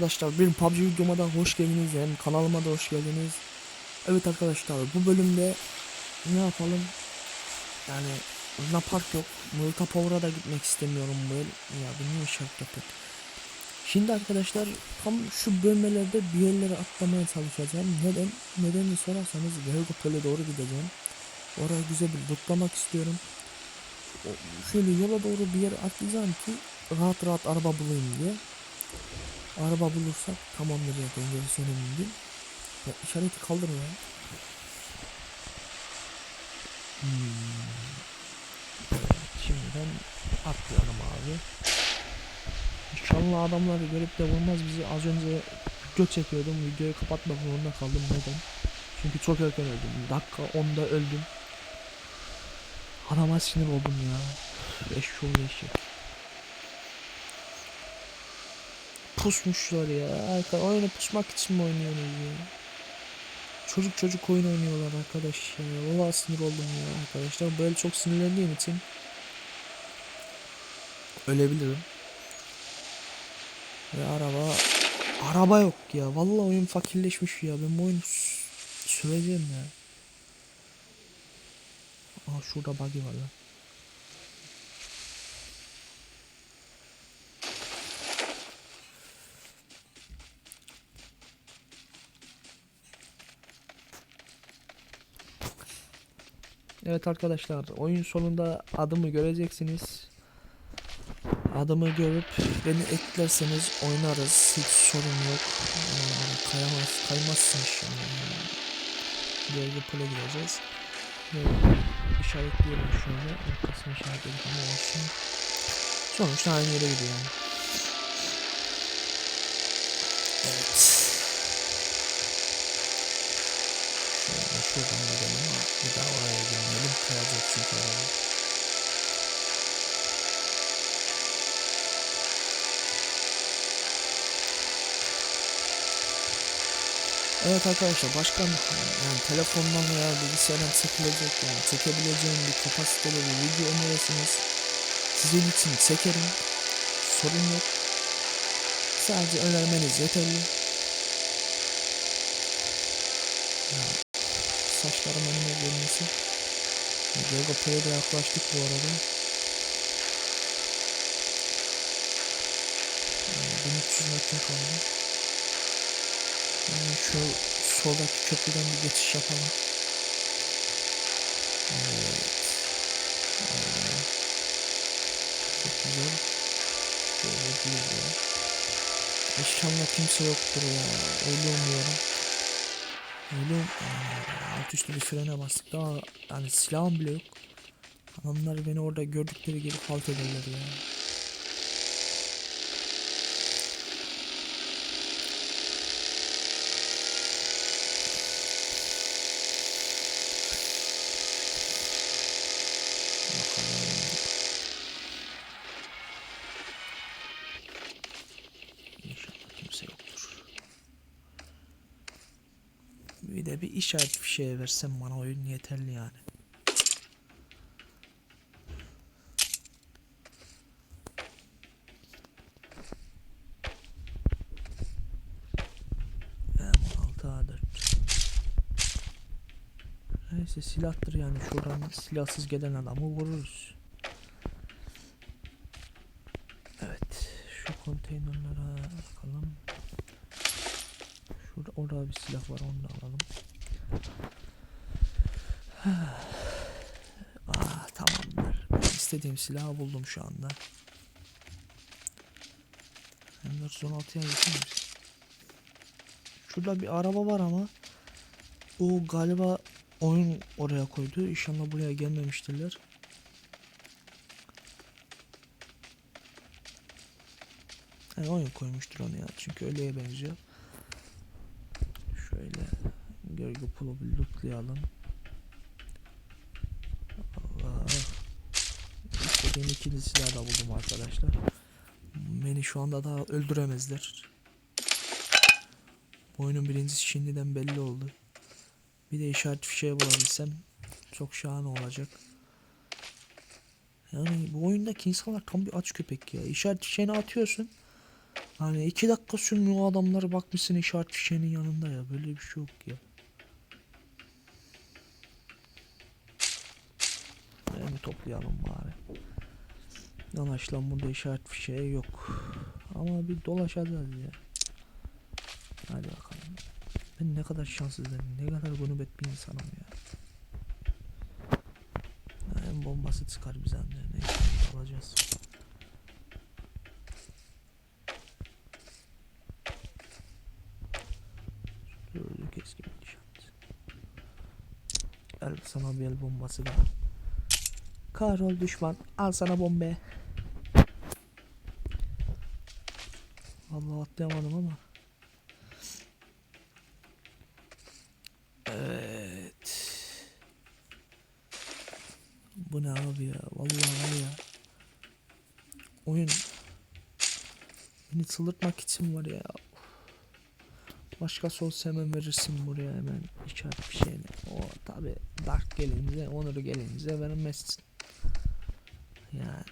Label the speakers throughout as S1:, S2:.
S1: Arkadaşlar bir PUBG videoma da hoş geldiniz hem kanalıma da hoş geldiniz. Evet arkadaşlar bu bölümde ne yapalım? Yani Luna Park yok. Multa Power'a da gitmek istemiyorum el. Ya niye şart yapıyor? Şimdi arkadaşlar tam şu bölmelerde bir yerlere atlamaya çalışacağım. Neden? Nedenini sorarsanız Vergopol'e doğru gideceğim. Oraya güzel bir lootlamak istiyorum. Şöyle yola doğru bir yere atlayacağım ki rahat rahat araba bulayım diye. Araba bulursak tamamdır zaten gerisi önemli değil. Ya işareti kaldırma ya. Hmm. Evet, şimdiden atlayalım abi. İnşallah adamları görüp de vurmaz bizi. Az önce göt çekiyordum. Videoyu kapatmak zorunda kaldım. Neden? Çünkü çok erken öldüm. Dakika 10'da öldüm. Adama sinir oldum ya. Eşşoğlu eşek. Pusmuşlar ya. Arka oyunu pusmak için mi oynuyorsunuz ya? Çocuk çocuk oyun oynuyorlar arkadaş ya. Valla sinir oldum ya arkadaşlar. Böyle çok sinirlendiğim için ölebilirim. Ve araba araba yok ya. Vallahi oyun fakirleşmiş ya. Ben bu oyunu süreceğim ya. Aa şurada buggy var lan. Evet arkadaşlar oyun sonunda adımı göreceksiniz. Adımı görüp beni eklerseniz oynarız. Hiç sorun yok. Ee, kayamaz, kaymazsın inşallah. Diğer pole gireceğiz. Böyle işaretleyelim şöyle. Arkasını işaretledik ama olsun. Sonuçta aynı yere gidiyor yani. Evet. Şuradan gidelim bir daha oraya çünkü araba. Evet arkadaşlar başka yani telefondan veya bilgisayardan çekilecek yani çekebileceğim bir kapasiteli bir video önerirsiniz. Sizin için çekerim. Sorun yok. Sadece önermeniz yeterli. Yani saçlarım önüme gelmesi. Yoga Play'e de yaklaştık bu arada. Yani 1300 metre kaldı. Yani şu soldaki köprüden bir geçiş yapalım. Evet. Aynen. Çok güzel. Şöyle güzel. İnşallah kimse yoktur ya. Öyle umuyorum. Öyle alt üstü bir frene bastık daha yani silahım bile yok. Adamlar beni orada gördükleri gelip halt ederler ya. İşaret fişeği versem bana oyun yeterli yani. M6 A4 Neyse silahtır yani şuradan silahsız gelen adamı vururuz. Evet şu konteynerlara bakalım. Şurada orada bir silah var onu da alalım. ah tamamdır. Ben istediğim silahı buldum şu anda. M416'ya yakın Şurada bir araba var ama bu galiba oyun oraya koydu. İnşallah buraya gelmemiştirler. Yani oyun koymuştur onu ya. Çünkü öyleye benziyor. Şöyle gölge pulu bir lootlayalım. Allah. İstediğim ikili silah da buldum arkadaşlar. Beni şu anda daha öldüremezler. Bu oyunun birincisi şimdiden belli oldu. Bir de işaret fişeği bulabilsem çok şahane olacak. Yani bu oyundaki insanlar tam bir aç köpek ya. İşaret fişeğini atıyorsun. Hani iki dakika sürmüyor adamlar bakmışsın işaret fişeğinin yanında ya. Böyle bir şey yok ya. Elimi toplayalım bari. Yanaş lan burada işaret fişeği yok. Ama bir dolaşacağız ya. Hadi bakalım. Ben ne kadar şanssızım. Ne kadar gunubet bir insanım ya. En bombası çıkar bizden de. Neyse alacağız. Şöyle keskin nişancı. Al sana bir el bombası da. Kahrol düşman. Al sana bombe. Vallahi atlayamadım ama. Evet. Bu ne abi ya? Vallahi ya. Oyun beni çıldırtmak için var ya. Başka olsa hemen verirsin buraya hemen işaret bir şeyini. O tabi Dark gelince, Onur gelince vermezsin. Yani.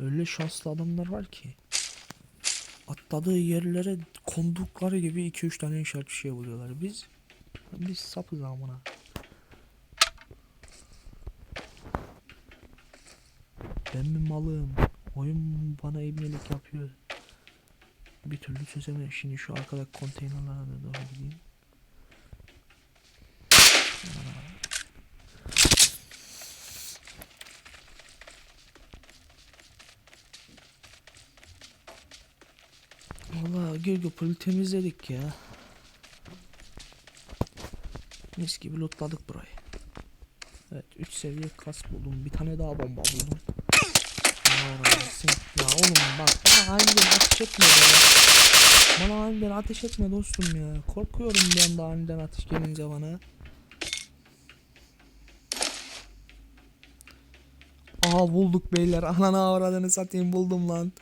S1: Öyle şanslı adamlar var ki. Atladığı yerlere kondukları gibi 2-3 tane işaret şey buluyorlar. Biz biz sapız amına. Ben mi malım? Oyun bana ibnelik yapıyor. Bir türlü çözemem. Şimdi şu arkadaki konteynerlara doğru gideyim. Valla Gürgüpül'ü temizledik ya. Mis gibi lootladık burayı. Evet 3 seviye kas buldum. Bir tane daha bomba buldum. Ya oğlum bak bana aniden ateş etme be. Bana aniden ateş etme dostum ya. Korkuyorum bir anda aniden ateş gelince bana. Aha bulduk beyler. Ananı avradını satayım buldum lan.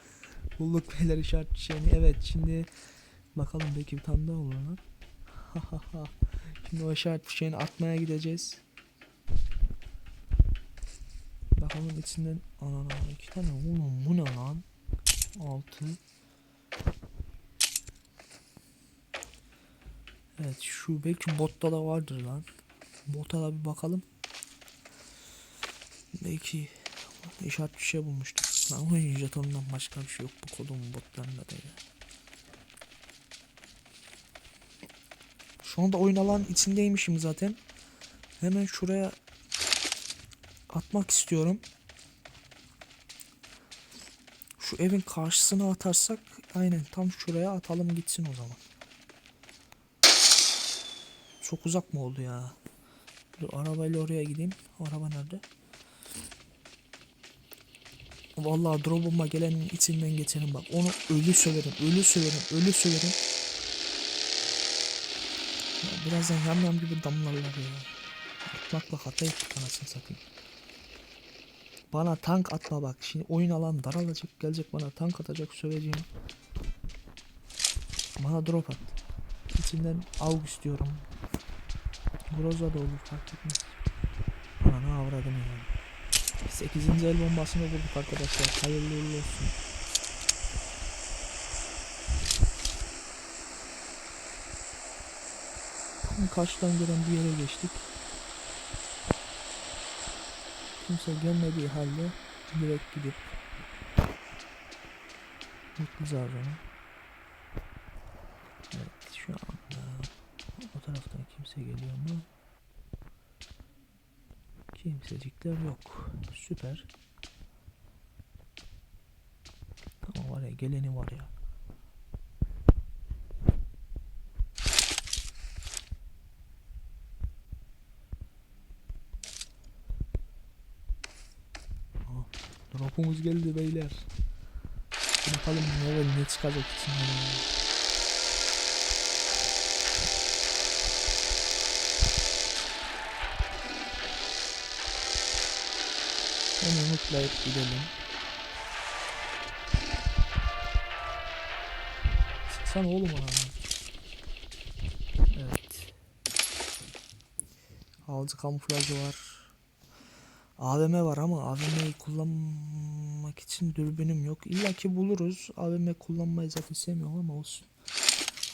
S1: Bulduk beyler işaret şeyini. Evet şimdi bakalım belki bir tane daha olur lan. şimdi o işaret fişeğini atmaya gideceğiz. Bakalım içinden anana iki tane oğlum bu ne lan? Altı. Evet şu belki botta da vardır lan. Bota da bir bakalım. Belki işaret bir şey bulmuştuk. Lan oyun jetonundan başka bir şey yok bu kodun botlarında da ya. Şu anda oyun alan içindeymişim zaten. Hemen şuraya atmak istiyorum. Şu evin karşısına atarsak aynen tam şuraya atalım gitsin o zaman. Çok uzak mı oldu ya? Dur arabayla oraya gideyim. Araba nerede? Vallahi drop'uma gelenin içinden geçenin bak. Onu ölü söverim, ölü söverim, ölü söverim. Ya birazdan yam yam gibi damlarlar ya. Atmakla hata ettik anasını satayım. Bana tank atma bak. Şimdi oyun alan daralacak. Gelecek bana tank atacak söveceğim. Bana drop at. İçinden AUG istiyorum. Groza da olur fark etmez. Bana ne avradını ya. 8. el bombasını bulduk arkadaşlar. Hayırlı uğurlu olsun. Tam karşıdan gelen bir yere geçtik. Kimse gelmediği halde direkt gidip mutlu zarrana. Evet şu anda o taraftan kimse geliyor mu? Kimsecikler yok. Süper. Ama var ya geleni var ya. Drop'umuz geldi beyler. Bakalım ne ne çıkacak içinden. Onu mutlayıp gidelim. Sıksana oğlum ananı. Evet. Avcı kamuflajı var. AVM var ama AVM'yi kullanmak için dürbünüm yok. İlla ki buluruz. AVM kullanmayı zaten sevmiyorum ama olsun.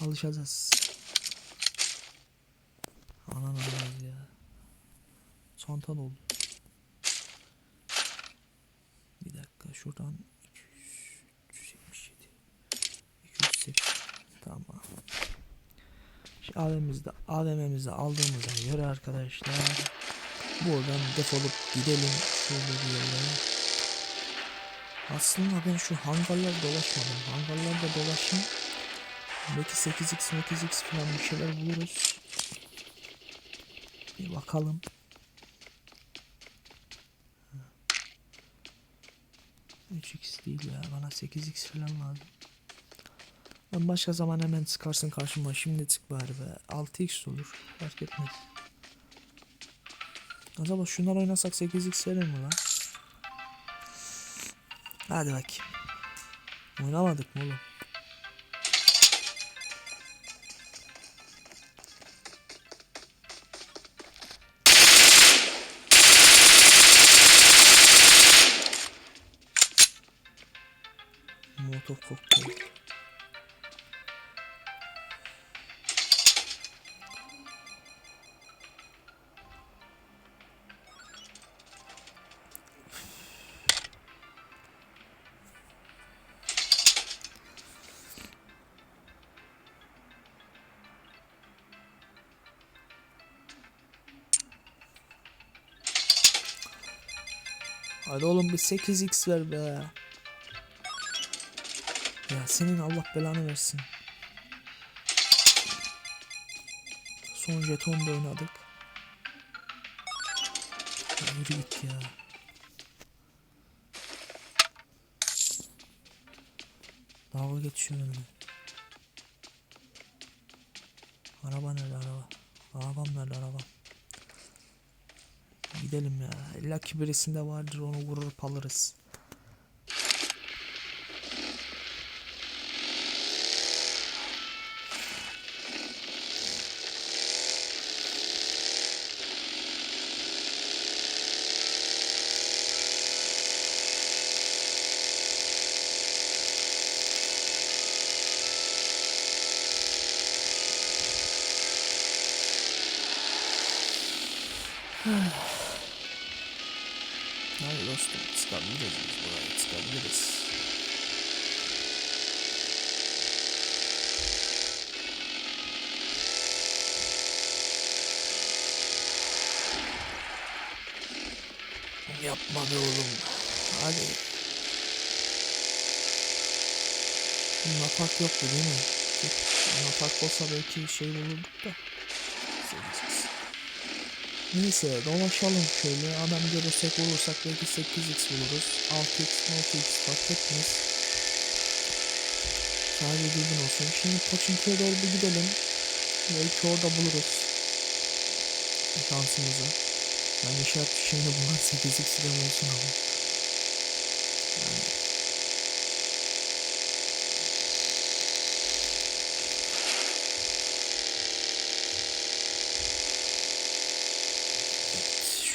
S1: Alışacağız. Anan ya. Çanta doldu. Bir dakika şuradan 200, 377 280 tamam. Şimdi AVM'mizde AVM'mizde aldığımıza göre arkadaşlar buradan defolup gidelim şöyle bir yerlere. Aslında ben şu hangarlarda dolaşmadım. Hangarlarda dolaşayım. Belki 8x 8x falan bir şeyler buluruz. Bir bakalım. 3x değil ya bana 8x falan lazım. Ben başka zaman hemen çıkarsın karşıma şimdi çık bari be 6x olur fark etmez. Acaba şunlar oynasak 8x verir mi lan? Hadi bakayım. Oynamadık mı oğlum? Molotov kokteyl. Hadi oğlum bir 8x ver be. Ya senin Allah belanı versin. Son jeton da oynadık. Ya yürü git ya. Dalga geçiyor benimle. Araba nerede araba? Arabam nerede arabam? Gidelim ya. İlla ki birisinde vardır onu vurup alırız. Hayır dostum çıkabiliriz biz buraya çıkabiliriz. Yapma be oğlum. Hadi. Napak yoktu değil mi? Napak olsa belki şey bulurduk da. Neyse dolaşalım şöyle. Adam görürsek olursak belki 8x buluruz. 6x 6x fark etmez. Sadece dürbün olsun. Şimdi Pochinki'ye doğru bir gidelim. Belki orada buluruz. Şansımızı Yani işaret şeyini bulan 8x de olsun ama Yani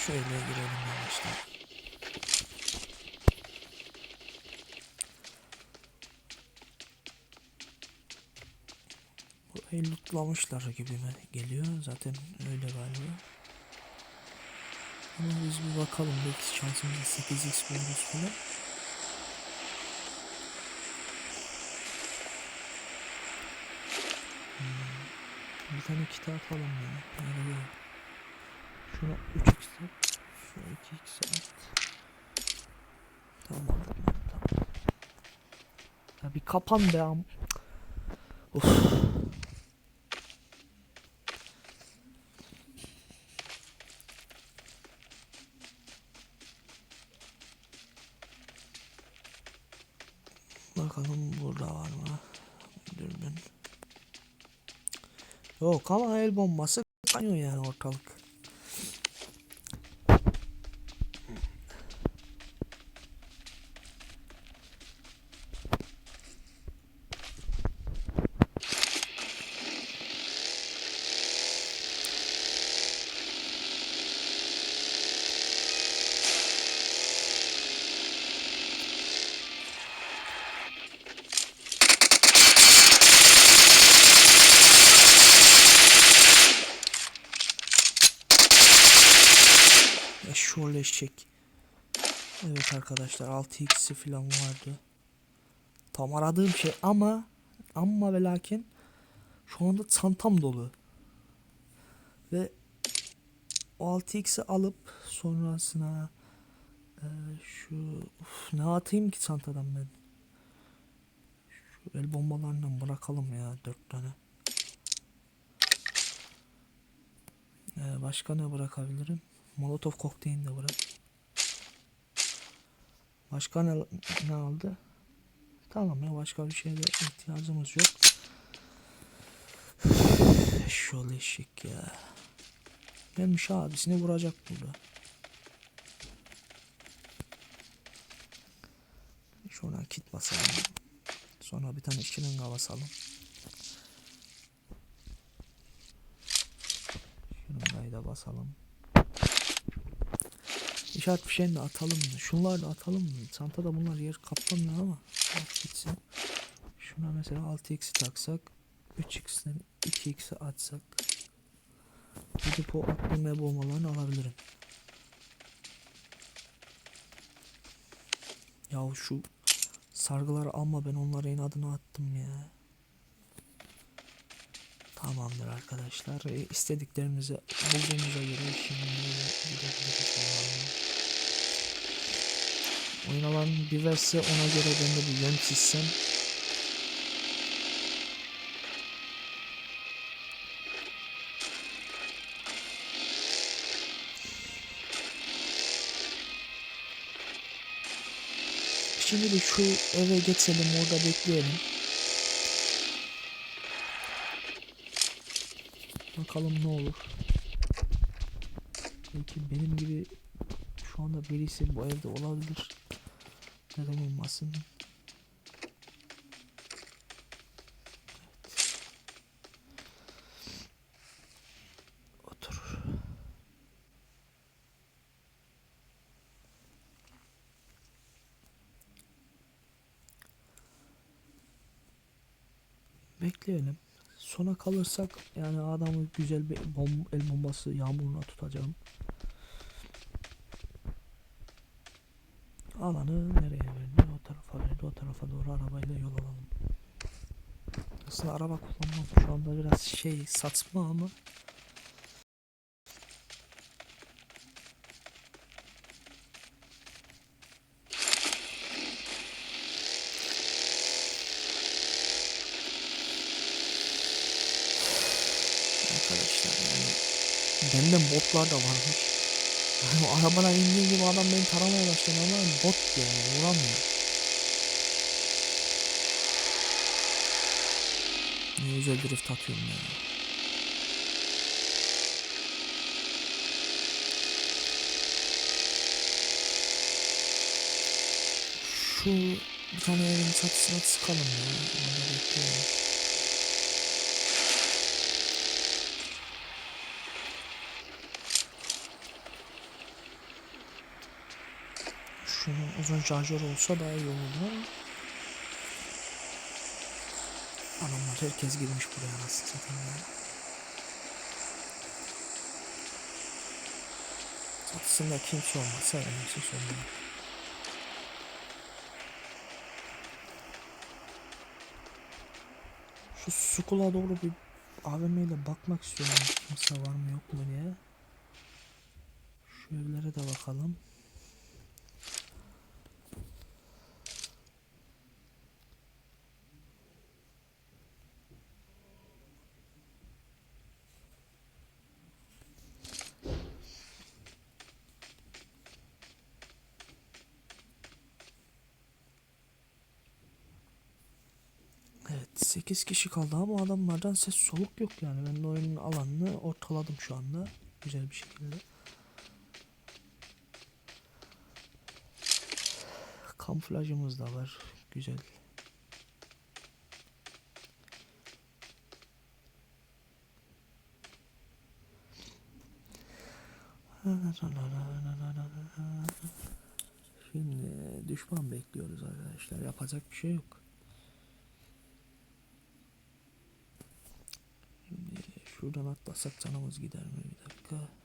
S1: Şöyle girelim yavaştan. Burayı lootlamışlar gibi mi geliyor zaten öyle galiba. Ama biz bir bakalım belki şansımızda 8x buluruz falan. Hmm. Bir tane kitap atalım ya. Böyle. Şuna 3x at. Şuna 2x at. Tamam tamam. Ya bir kapan be am. Of. Bakalım burada var mı? Dürbün. Yok ama el bombası kanıyor yani ortalık. Eşek. Evet arkadaşlar 6x'i falan vardı. Tam aradığım şey ama ama ve lakin şu anda çantam dolu. Ve o 6x'i alıp sonrasına e, şu uf, ne atayım ki çantadan ben? Şu el bombalarından bırakalım ya dört tane. E, başka ne bırakabilirim? Molotov kokteylini de bırak. Başka ne, ne aldı? Tamam ya başka bir şeye de ihtiyacımız yok. Şöyle eşek ya. Gelmiş abisini vuracak burada. Şuna kit basalım. Sonra bir tane şırınga basalım. Şırıngayı da basalım. İşaret fişeğini de atalım mı? Şunları da atalım mı? Çantada bunlar yer kaplamıyor ama. At gitsin. Şuna mesela 6x'i taksak. 3x'den 2x'i atsak. Gidip o atlama bombalarını alabilirim. Ya şu sargıları alma ben onlara inadına attım ya. Tamamdır arkadaşlar. E, istediklerimizi bulduğumuza göre şimdi gidebiliriz. Oyun alanı bir verse ona göre ben de bir yön çizsem. Şimdi de şu eve geçelim orada bekleyelim. Bakalım ne olur. Belki benim gibi şu anda birisi bu evde olabilir. Neden olmasın? Evet. Otur. Bekleyelim. Sona kalırsak yani adamı güzel bir bom el bombası yağmuruna tutacağım. Alanı nereye verdi? O tarafa verdi. O tarafa doğru arabayla yol alalım. Aslında araba kullanmam şu anda biraz şey saçma ama arkadaşlar yani benden botlar da varmış. Yani arabadan indiğim gibi adam beni taramaya başladı ama bot yani vuramıyor. Ne güzel drift atıyorum ya. Şu bir tane evin çatısına sıkalım ya. Orada bekliyorum. Şunun uzun şarjör olsa daha iyi olurdu. Adamlar herkes girmiş buraya nasıl satayım ya. Çatısında kimse olmazsa önemlisi sorun. Şu Sukula doğru bir AVM ile bakmak istiyorum. Kimse var mı yok mu diye. Şu evlere de bakalım. Evet 8 kişi kaldı ama adamlardan ses soluk yok yani. Ben de oyunun alanını ortaladım şu anda. Güzel bir şekilde. Kamuflajımız da var. Güzel. Şimdi düşman bekliyoruz arkadaşlar. Yapacak bir şey yok. Şimdi şuradan atlasak canımız gider mi? Bir dakika.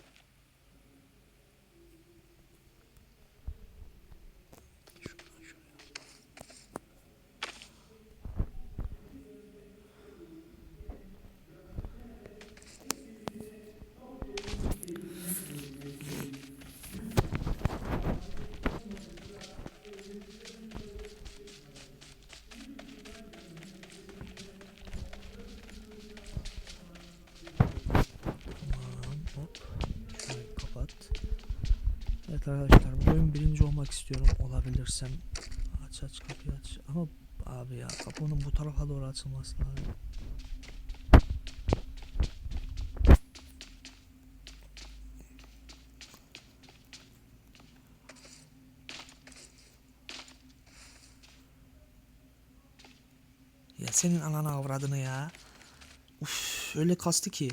S1: İstiyorum olabilirsem. Aç aç kapıyı aç. Ama abi ya kapının bu tarafa doğru açılması lazım. Ya senin ananı avradını ya. Uf öyle kastı ki.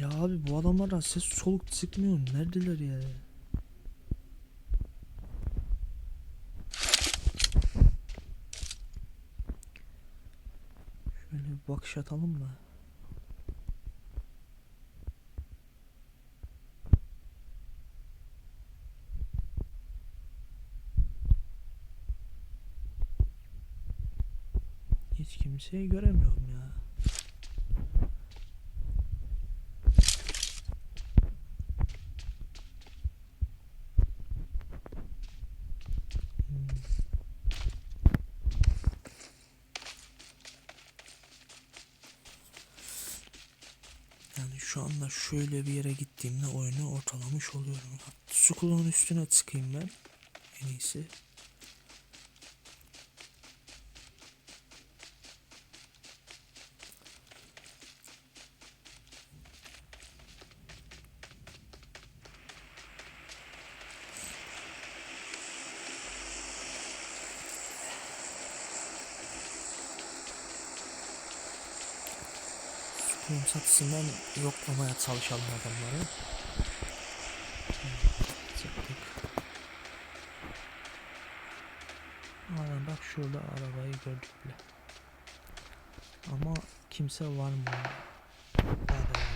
S1: Ya abi bu adamlardan ses soluk çıkmıyor. Neredeler ya? Şöyle bir bakış atalım mı? Hiç kimseyi göremiyorum ya. Yani şu anda şöyle bir yere gittiğimde oyunu ortalamış oluyorum. Sukulun üstüne çıkayım ben. En iyisi. Sukulun çatısından yoklamaya çalışalım adamları. Çıktık. Aa, bak şurada arabayı gördük bile. Ama kimse var mı? Var herhalde.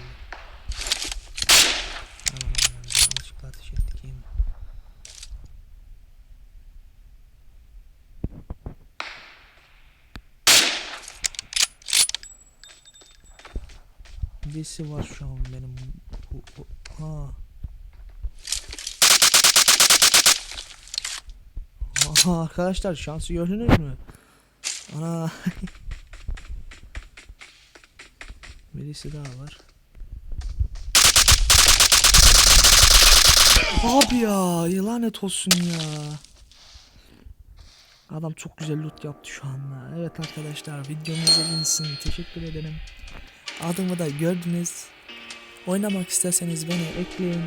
S1: Yanlışlıkla ateş ettik iyi mi? Birisi var şu an benim bu, bu, ha. Aha arkadaşlar şansı gördünüz mü? Ana. Birisi daha var. Abi ya lanet olsun ya. Adam çok güzel loot yaptı şu anda. Evet arkadaşlar videomu izlediğiniz teşekkür ederim. Adımı da gördünüz. Oynamak isterseniz beni ekleyin.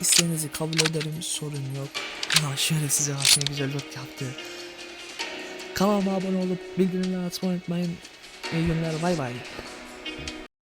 S1: İsteğinizi kabul ederim. Sorun yok. Ya şöyle size bak ne güzel loot yaptı. Kanalıma abone olup bildirimleri açmayı unutmayın. İyi günler. Bay bay.